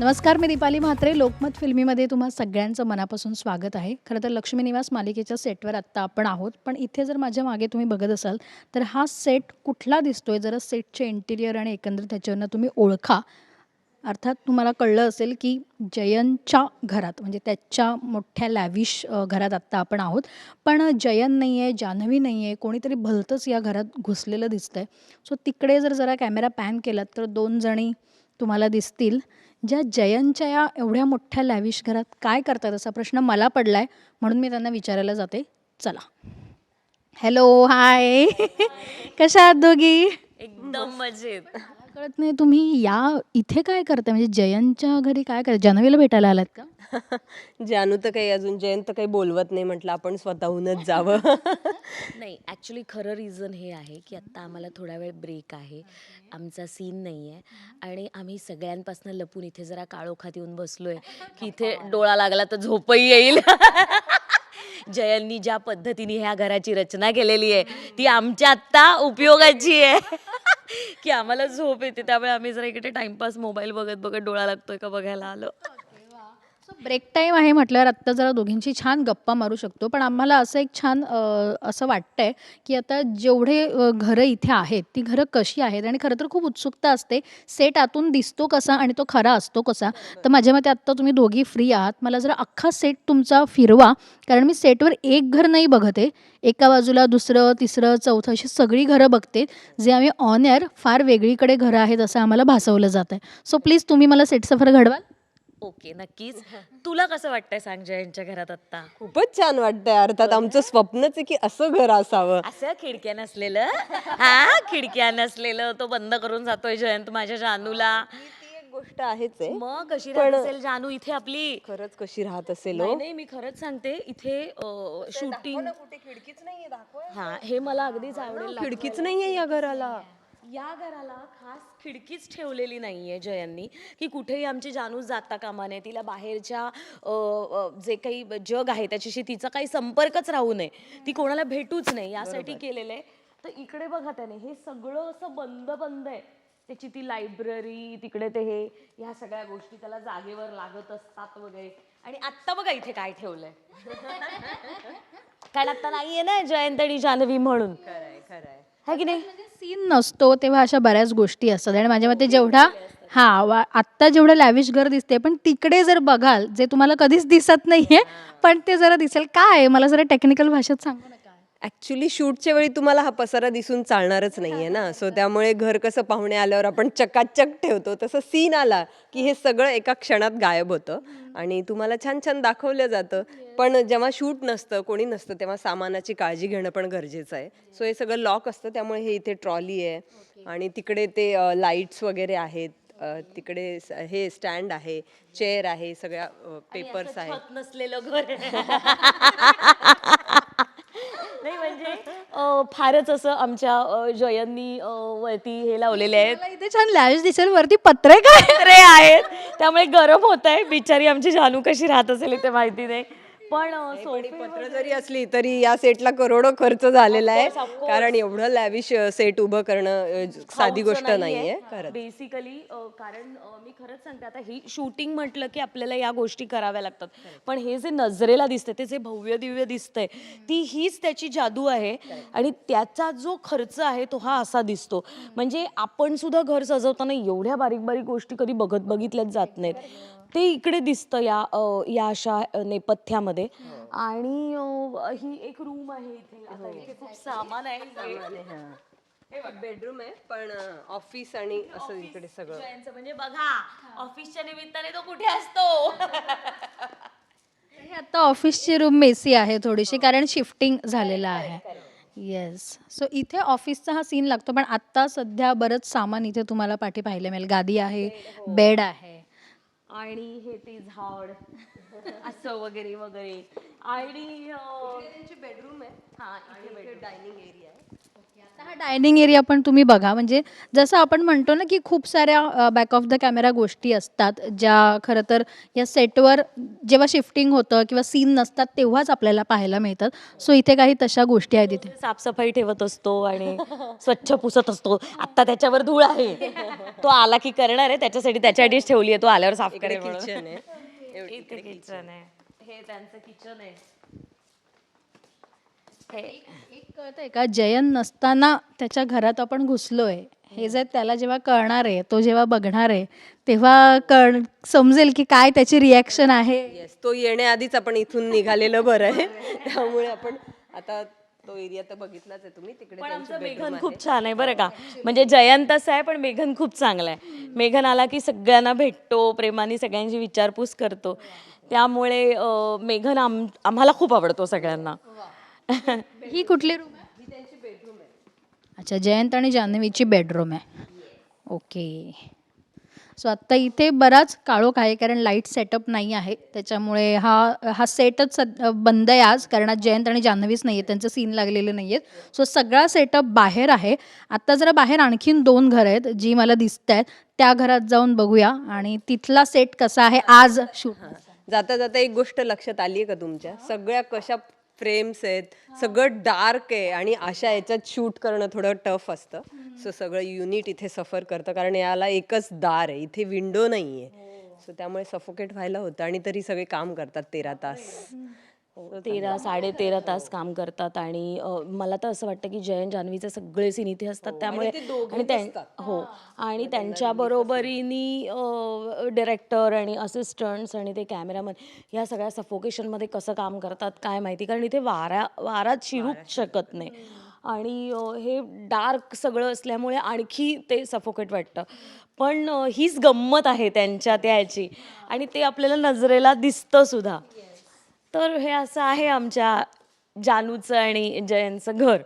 नमस्कार मी दीपाली म्हात्रे. लोकमत फिल्मीमध्ये तुम्हा सगळ्यांचं मनापासून स्वागत आहे. खरं तर लक्ष्मी निवास मालिकेच्या सेटवर आत्ता आपण आहोत. पण इथे जर माझ्या मागे तुम्ही बघत असाल तर हा सेट कुठला दिसतोय? जरा सेटचे इंटिरियर आणि एकंदर त्याच्यावरनं तुम्ही ओळखा. अर्थात तुम्हाला कळलं असेल की जयनच्या घरात म्हणजे त्याच्या मोठ्या लॅविश घरात आत्ता आपण आहोत. पण जयन नाही आहे जान्हवी नाही आहे कोणीतरी भलतंच या घरात घुसलेलं दिसतं आहे सो तिकडे जर जरा कॅमेरा पॅन केलात तर दोन जणी तुम्हाला दिसतील. ज्या जयनच्या या एवढ्या मोठ्या लॅविश घरात काय करतात असा प्रश्न मला पडला आहे म्हणून मी त्यांना विचारायला जाते. चला. हॅलो हाय कशा आहात दोघी? एकदम मजेत. कळत नाही तुम्ही या इथे काय करताय? म्हणजे जयंतच्या घरी काय करता जान्हवीला भेटायला आलात का? जानू तर काही अजून जयंत काही बोलवत नाही म्हटलं आपण स्वतःहूनच जावं. नाही ॲक्च्युली खरं रिझन हे आहे की आत्ता आम्हाला थोडा वेळ ब्रेक आहे. आमचा सीन नाही आहे आणि आम्ही सगळ्यांपासून लपून इथे जरा काळोखात येऊन बसलोय की इथे डोळा लागला तर झोपही येईल. जयांनी ज्या पद्धतीने ह्या घराची रचना केलेली आहे ती आमच्या आत्ता उपयोगाची आहे. की आम्हाला झोप येते त्यामुळे आम्ही जरा इकडे टाइमपास मोबाईल बघत बघत डोळा लागतोय का बघायला आलो. ब्रेक टाईम आहे म्हटल्यावर आत्ता जरा दोघींची छान गप्पा मारू शकतो. पण आम्हाला असं एक छान असं वाटतंय की आता जेवढे घरं इथे आहेत ती घरं कशी आहेत? आणि खरं तर खूप उत्सुकता असते. सेट आतून दिसतो कसा आणि तो खरा असतो कसा? तर माझ्या मते आत्ता तुम्ही दोघी फ्री आहात. मला जरा अख्खा सेट तुमचा फिरवा. कारण मी सेटवर एक घर नाही बघत एका बाजूला दुसरं तिसरं चौथं अशी सगळी घरं बघते. जे आम्ही ऑन एअर फार वेगळीकडे घरं आहेत असं आम्हाला भासवलं जात आहे सो प्लीज तुम्ही मला सेट सफर घडवाल. ओके नक्कीच. तुला कसं वाटतंय सांग जयंतच्या घरात आत्ता? खूपच छान वाटतंय. अर्थात आमचं स्वप्नच आहे की असं घर असावं. असं खिडक्या नसलेलं? हा खिडक्या नसलेलं. तो बंद करून जातोय जयंत माझ्या जानूला. ती एक गोष्ट आहेच आहे. मग कशी राहत असेल जानू इथे आपली? खरंच कशी राहत असेल हो? नाही नाही मी खरंच सांगते. इथे शूटिंग कुठे खिडकीच नाहीये हा हे मला अगदीच आवडेल. खिडकीच नाहीये या घराला. या घराला खास खिडकीच ठेवलेली नाहीये जयांनी की कुठेही आमची जानू जाता कामा नये तिला बाहेरच्या जे काही जग आहे त्याच्याशी तिचा काही संपर्कच राहू नये ती कोणाला भेटूच नाही यासाठी केलेलं. आहे तर इकडे बघा त्याने हे सगळं असं बंद बंद आहे. त्याची ती लायब्ररी तिकडे ते हे ह्या सगळ्या गोष्टी त्याला जागेवर लागत असतात वगैरे. आणि आत्ता बघा इथे काय ठेवलंय. कारण आत्ता नाहीये ना जयंत आणि जान्हवी म्हणून. खरंय खरंय. है की नाही? सीन नसतो तेव्हा अशा बऱ्याच गोष्टी असतात. आणि माझ्या मते जेवढा हा वा आत्ता जेवढं लॅविश घर दिसते पण तिकडे जर बघाल जे तुम्हाला कधीच दिसत नाहीये पण ते जरा दिसेल. काय आहे? मला जरा टेक्निकल भाषेत सांगू नका. ऍक्च्युली शूटच्या वेळी तुम्हाला हा पसारा दिसून चालणारच नाहीये ना. सो त्यामुळे घर कसं पाहुणे आल्यावर आपण चकाचक ठेवतो. तसं सीन आला की हे सगळं एका क्षणात गायब होतं. आणि तुम्हाला छान छान दाखवलं जातं. पण जेव्हा शूट नसतं कोणी नसतं तेव्हा सामानाची काळजी घेणं पण गरजेचं आहे. सो हे सगळं लॉक असतं. त्यामुळे हे इथे ट्रॉली आहे. आणि तिकडे ते लाईट्स वगैरे आहेत. तिकडे हे स्टँड आहे. चेअर आहे. सगळ्या पेपर्स आहेत. नसलेलं घर नाही म्हणजे अं, फारच असं आमच्या अं, जयांनी अं, वरती हे लावलेले आहेत. मला इथे छान लॅविश दिसेल वरती पत्रे काय? रे आहेत. त्यामुळे गरम होत आहे बिचारी आमची जानू कशी राहत असेल ते माहिती नाही. पण पण पत्र जरी असली तरी या सेटला करोडो खर्च झालेला आहे. कारण एवढं लॅविश सेट उभं करणं अ, साधी गोष्ट नाहीये. खरंच. बेसिकली कारण अ, मी खरंच सांगते आता ही शूटिंग म्हटलं की आपल्याला या गोष्टी कराव्या लागतात. पण हे जे नजरेला दिसतंय ते जे भव्य दिव्य दिसतंय ती हीच त्याची जादू आहे. आणि त्याचा जो खर्च आहे तो हा असा दिसतो. म्हणजे आपण सुद्धा घर सजवताना एवढ्या बारीक बारीक गोष्टी कधी बघत बघितल्याच जात नाहीत. ते इकडे दिसतं या अ, या अशा नेपथ्यामध्ये. आणि अ, ही एक रूम आहे इथे. आता इथे खूप सामान आहे. बेडरूम आहे पण ऑफिस आणि असं इकडे सगळं. म्हणजे बघा ऑफिसच्या निमित्ताने तो कुठे असतो? हे आता ऑफिसची रूम मेसी आहे थोडीशी कारण शिफ्टिंग झालेलं आहे. येस सो इथे ऑफिसचा हा सीन लागतो पण आत्ता सध्या बरंच सामान इथे तुम्हाला पाठी पाहायला मिळेल. गादी आहे बेड आहे. आणि हे ते झाड असं वगैरे वगैरे. आणि अं, बेडरूम आहे. हा इथे डायनिंग एरिया आहे. हा डायनिंग एरिया पण तुम्ही बघा. म्हणजे जसं आपण म्हणतो ना की खूप साऱ्या बॅक ऑफ द कॅमेरा गोष्टी असतात ज्या खरं तर या सेटवर जेव्हा शिफ्टिंग होतं किंवा सीन नसतात तेव्हाच आपल्याला पाहायला मिळतात. सो इथे काही तशा गोष्टी आहेत इथे. साफसफाई ठेवत असतो आणि स्वच्छ पुसत असतो. आत्ता त्याच्यावर धूळ आहे. तो आला की करणार आहे. त्याच्यासाठी त्याच्यासाठीच ठेवली आहे. तो आल्यावर साफ करेल. किचन आहे. इथे किचन आहे. हे त्यांचं किचन आहे. एक कळतंय का? जयन नसताना त्याच्या घरात आपण घुसलोय. हे जर त्याला जेव्हा कळणार आहे तो जेव्हा बघणार आहे तेव्हा कळ समजेल की काय त्याची रिॲक्शन आहे. येस तो येण्याआधीच आपण इथून निघालेलं बरं आहे. त्यामुळे आपण आता तो एरिया तर बघितलाच आहे तुम्ही. तिकडे पण त्यांची आमचं bedroom मेघन आहे. खूप छान आहे बरं का? म्हणजे जयंत असं आहे पण मेघन खूप चांगला आहे. मेघन आला की सगळ्यांना भेटतो प्रेमाने सगळ्यांची विचारपूस करतो. त्यामुळे अं, मेघन आम आम्हाला खूप आवडतो सगळ्यांना. ही कुठली रूम आहे? अच्छा जयंत आणि जान्हवीची बेडरूम आहे. ओके सो आत्ता इथे बराच काळोख आहे कारण लाइट सेटअप नाही आहे. त्याच्यामुळे हा हा सेटच सद बंद आहे आज कारण आज जयंत आणि जान्हवीच नाही आहेत त्यांचं सीन लागलेले नाही आहेत सो सगळा सेटअप बाहेर आहे. आत्ता जरा बाहेर आणखीन दोन घरं आहेत जी मला दिसत आहेत त्या घरात जाऊन बघूया. आणि तिथला सेट कसा आहे आज? शूट जाता जाता एक गोष्ट लक्षात आली आहे का तुमच्या? सगळ्या कशा फ्रेम्स आहेत सगळं डार्क आहे आणि अशा याच्यात शूट करणं थोडं टफ असतं. सो सगळं युनिट इथे सफर करतं कारण याला एकच दार आहे इथे विंडो नाही आहे सो त्यामुळे सफोकेट व्हायला होतं आणि तरी सगळे काम करतात तेरा तास. तेरा साडे तेरा तास काम करतात आणि अं, मला तर असं वाटतं की जयंत जान्हवीचे सगळे सीन इथे असतात त्यामुळे आणि त्यां- हो आणि त्यांच्या बरोबरीने डिरेक्टर आणि असिस्टंट्स आणि ते कॅमेरामन या सगळ्या सफोकेशनमध्ये कसं काम करतात काय माहिती? कारण इथे वारा वारात शिरूच शकत नाही. आणि अं, हे डार्क सगळं असल्यामुळे आणखी ते सफोकेट वाटतं. पण अं, हीच गंमत आहे त्यांच्या त्याची आणि ते आपल्याला नजरेला दिसतं सुद्धा. तर हे असं आहे आमच्या जानूचं आणि जयंतचं घर.